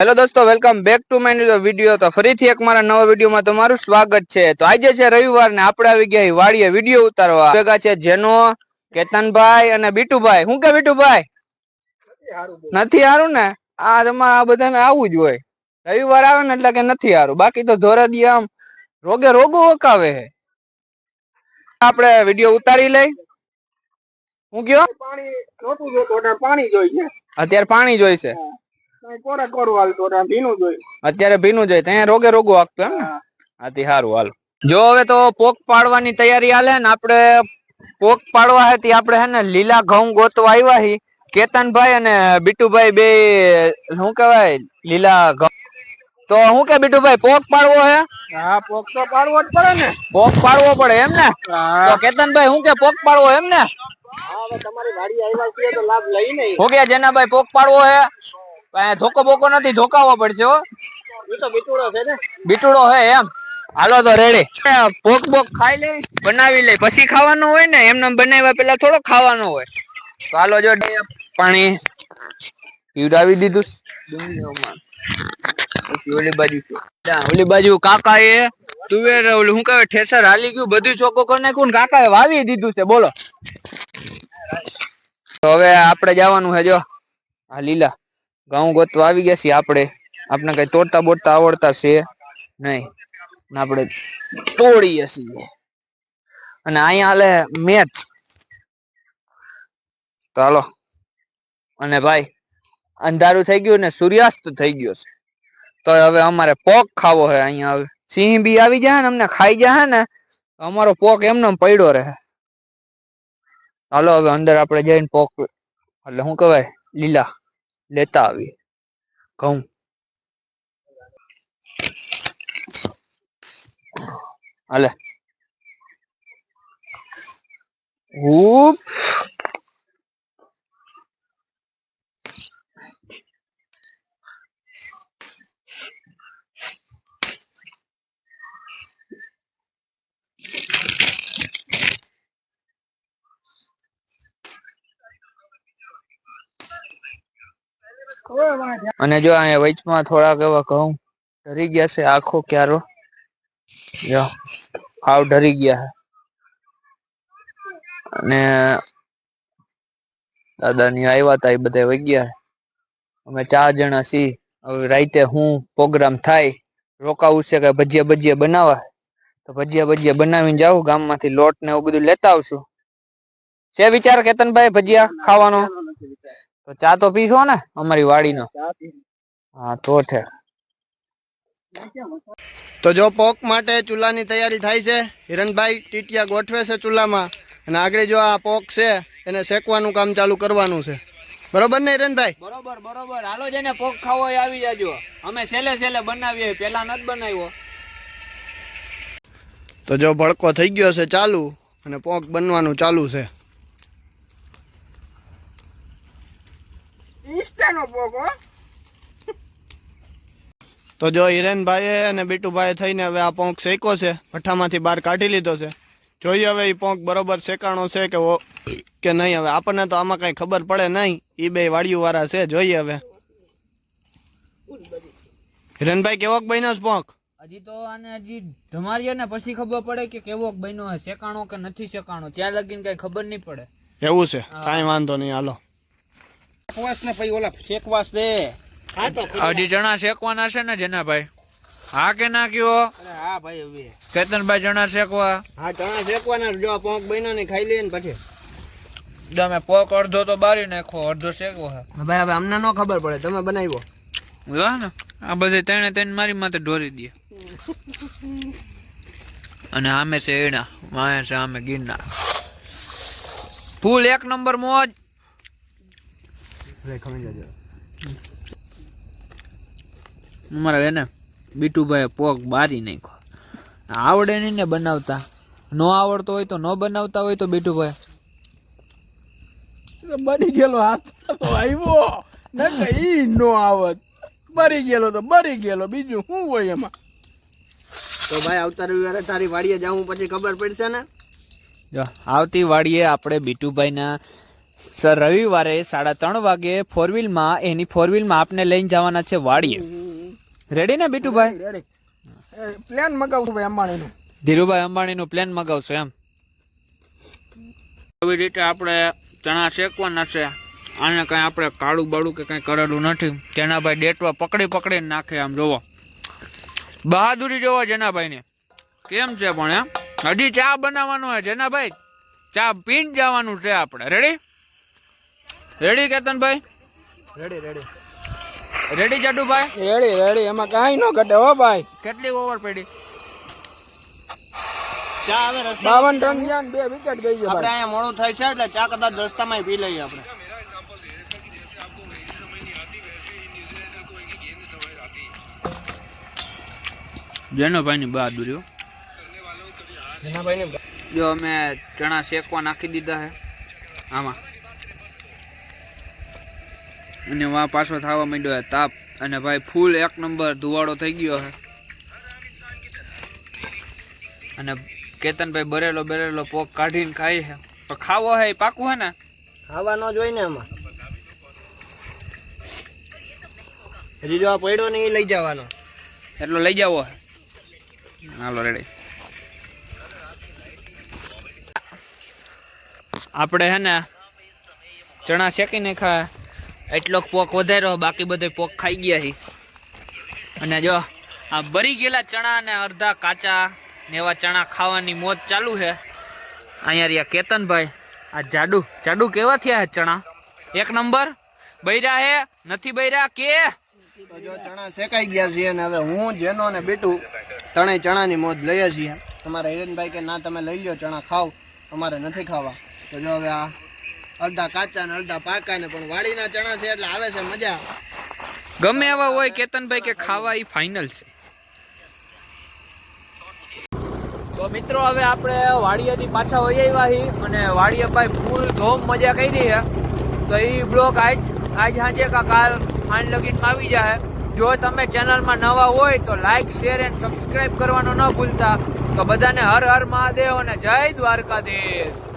Hello દોસ્તો welcome back to my video તો ફરીથી એક મારા નવા વિડીયોમાં તમારું સ્વાગત છે. તો આજે છે રવિવાર ને આપણે આવી ગયા વાડીએ વીડિયો ઉતારવા. ભેગા છે જેનો કેતનભાઈ અને બીટુભાઈ. શું કે બીટુભાઈ? નથી હારું ને? આ તમારે આ બધાને આવું જ હોય. રવિવાર આવે ને એટલે કે નથી હારું. બાકી તો ધોરાદી આમ રોગે રોગો ઓકાવે હે આપણે વીડિયો ઉતારી લઈ. હું કયો પાણી જોતું પાણી જોઈએ અત્યારે પાણી જોઈશે કોરે કોરું હાલતું એટલે ભીનું જોઈએ અત્યારે ભીનું જોઈ ત્યાં રોગે રોગો વાગતો એમ ને? આથી સારું હાલ. જો હવે તો પોક પાડવાની તૈયારી હાલે ને આપણે પોક પાડવા હતી આપણે હે ને લીલા ઘઉં ગોતવા આવ્યા હી. કેતનભાઈ અને બીટુભાઈ બે શું કહેવાય લીલા ઘઉં. તો હું કે બીટુભાઈ પોક પાડવો હે? હા પોક તો પાડવો જ પડે ને. પોક પાડવો પડે એમ ને? તો કેતનભાઈ હું કે પોક પાડવો એમ ને? તમારી વાડી આવ્યા છીએ તો લાભ લઈ નહીં. હું કે જેનાભાઈ પોક પાડવો હે? પણ ધોકો બોકો નથી ધોકાવો પડશે હો. બીટુડો છે હે એમ. હાલો તો રેડી. પોક બોક ખાઈ લે બનાવી લે. પછી ખાવાનું હોય ને એમને બનાવ્યા પેલા થોડો ખાવાનું હોય. તો હાલો જો પાણી પીવડાવી દીધું. ઓલી બાજુ ઓલી બાજુ કાકા એ તુવેર ઓલું શું ઠેસર હાલી ગયું બધું ચોખ્ખું કરી નાખ્યું ને કાકા એ વાવી દીધું છે. બોલો. તો હવે આપણે જવાનું છે જો આ લીલા. ઘઉં ગોતવા આવી ગયા છીએ આપણે. આપણે કઈ તોડતા બોડતા આવડતા છે નહીં. આપણે તોડીએ છીએ. અને અહીંયા હાલે મેચ. તો હાલો. અને ભાઈ, અંધારું થઈ ગયું ને સૂર્યાસ્ત થઈ ગયો છે. તો હવે અમારે પોક ખાવો છે અહીંયા હવે. સિંહ બી આવી જાય ને, અમને ખાઈ જાય ને અમારો પોક એમનો પડ્યો રહે. હાલો, હવે અંદર આપણે જઈને પોક એટલે શું કહેવાય? લીલા. લેતા આવીએ. ઘઉં. હાલે. ઉપ અને જો અહીંયા વચમાં થોડાક એવા ઘઉં ઢરી ગયા છે, આખો ક્યારો. જો, હાવ ઢરી ગયા અને દાદાની આવ્યા તા એ બધા વહી ગયા અમે ચાર જણા છીએ. હવે રાતે હું પ્રોગ્રામ થાય, રોકાવું છે કે ભજીયા ભજીયા બનાવવા? તો ભજીયા ભજીયા બનાવીને જાઉં, ગામમાંથી લોટ ને એવું બધું લેતા આવશું. છે વિચાર કેતનભાઈ ભજીયા ખાવાનો? તો ચા તો પીશો ને અમારી વાડીનો? હા તો છે તો જો પોક માટે ચૂલાની તૈયારી થાય છે હિરણભાઈ ટીટિયા ગોઠવે છે ચૂલામાં અને આગળ જો આ પોક છે એને શેકવાનું કામ ચાલુ કરવાનું છે. બરોબર ને હિરણભાઈ? બરોબર બરોબર. હાલો જેને પોક ખાવો એ આવી જાજો. અમે છેલ્લે છેલ્લે બનાવીએ પેલા નથી બનાવ્યો. તો જો ભડકો થઈ ગયો છે ચાલુ અને પોક બનવાનું ચાલુ છે. તો જો હિરેનભાઈએ અને બીટુભાઈ થઈને હવે આ પોંક શેકો છે ભઠ્ઠામાંથી બહાર કાઢી લીધો છે. જોઈએ હવે એ પોંક બરોબર શેકાણો છે કે ઓ- કે નહીં હવે. આપણને તો આમાં કાંઈ ખબર પડે નહીં. એ બે વાડિયું વાળા છે જોઈએ હવે. હિરેનભાઈ કેવોક બન્યો છે પોંક? હજી તો આને હજી ધમારીએ ને પછી ખબર પડે કે કેવોક બન્યો છે શેકાણો કે નથી શેકાણો. ત્યાં લગીને કઈ ખબર નહીં પડે. એવું છે. કાંઈ વાંધો નહીં હાલો. શેકવાસ ને પછી ઓલા શેકવાસ દે. હજી ચણા શેકવાના છે ને જેના હા કે ના કયો? હા ભાઈ હવે. કેતનભાઈ ચણા શેકવા? હા ચણા શેકવાના જો પોંક બન્યો ને ખાઈ લઈએ ને પછી. તમે પોક અડધો તો બારી નાખો અડધો શેકવો ભાઈ હવે અમને નો ખબર પડે. તમે બનાવ્યો. જો ને? આ બધે તેને તેને મારી માથે ઢોરી દે. અને આમે છે એના માયા છે આમે ગિરના. ફૂલ એક નંબર મોજ. અમારા એને બીટુભાઈ પોક બારી નાખ્યો. આવડે નહીં ને બનાવતા. નો આવડતો હોય તો નો બનાવતા હોય તો બીટુભાઈ. બની ગયેલો હાથ આવ્યો. ને કઈ નો આવત. મરી ગયેલો તો બરી ગયેલો. બીજું શું હોય એમાં? તો ભાઈ આવતા રવિવારે તારી વાડીએ જાવું પછી ખબર પડશે ને? જો આવતી વાડીએ આપણે બીટુભાઈના સર રવિવારે સાડા ત્રણ વાગે ફોર વ્હીલમાં એની ફોર વ્હીલમાં આપને લઈને જવાના છે વાડીએ. રેડી ને બીટુભાઈ? પ્લાન મગાવશું ભાઈ અંબાણીનું. ધીરુભાઈ અંબાણીનું પ્લેન મગાવશું એમ. એવી રીતે આપણે ચણા શેકવાના છે. આને કઈ આપણે કાળું બાળું કે કઈ કરેલું નથી. જેનાભાઈ ડેટવા પકડી પકડીને નાખે આમ જોવો. બહાદુરી જોવો જેનાભાઈને. કેમ છે પણ એમ? હજી ચા બનાવવાનું છે જેનાભાઈ? ચા પીને જવાનું છે આપણે. રેડી રેડી કેતનભાઈ? રેડી રેડી રેડી જાડુભાઈ રેડી રેડી એમાં કાંઈ ન ઘટે હો ભાઈ. કેટલી ઓવર પડી? બાવન રન ગયા બે વિકેટ ગઈ છે આપણે અહીંયા મોડું થાય છે એટલે ચા કદાચ રસ્તામાં પી લઈએ આપણે. જેનોભાઈની બહાદુરી ભાઈ જો અમે ચણા શેકવા નાખી દીધા છે. આમાં. અને વા પાછો થવા માંડ્યો છે તાપ. અને ભાઈ ફૂલ એક નંબર ધુવાડો થઈ ગયો છે અને કેતનભાઈ બરેલો બરેલો પોક કાઢીને ખાય છે. તો ખાવો હે પાકું હે ને? ખાવા ન જોઈ ને એમાં હજી જો આ પડ્યો ને એ લઈ જવાનો. એટલો લઈ જાવો હે. હાલો રેડી આપણે હે ને ચણા શેકીને ખા એટલો પોક વધાર્યો, બાકી બધો પોક ખાઈ ગયા છે અને જો, આ બરી ગયેલા ચણા ને અડધા કાચા ને એવા ચણા ખાવાની મોત ચાલુ છે. અહીંયા રહ્યા કેતનભાઈ. આ જાડુ જાડુ કેવા થયા ચણા? એક નંબર. બૈરા હે, નથી બૈરા કે? જો ચણા શેકાઈ ગયા છે અને હવે હું, જેનો ને બેટું ત્રણેય ચણાની મોજ લઈએ છીએ. તમારા હિરેનભાઈ કે, ના, તમે લઈ લો ચણા ખાવ અમારે નથી ખાવા. તો જો હવે આ અડધા કાચા ને અડધા પાકા ને પણ વાડીના ચણા છે એટલે આવે છે મજા. ગમે એવા હોય કેતનભાઈ કે ખાવા એ ફાઇનલ છે. તો મિત્રો હવે આપણે વાડિયાથી પાછા વહી આવ્યા છીએ અને વાડિયા ભાઈ ફૂલ ધોમ મજા કરી છે. તો એ બ્લોગ આજ આજ સાંજે કા કાલ સાંજ લગીનમાં આવી જાય જો તમે ચેનલમાં નવા હોય તો લાઇક શેર એન્ડ સબસ્ક્રાઇબ કરવાનું ન ભૂલતા. તો બધાને હર હર મહાદેવ અને જય દ્વારકાધીશ.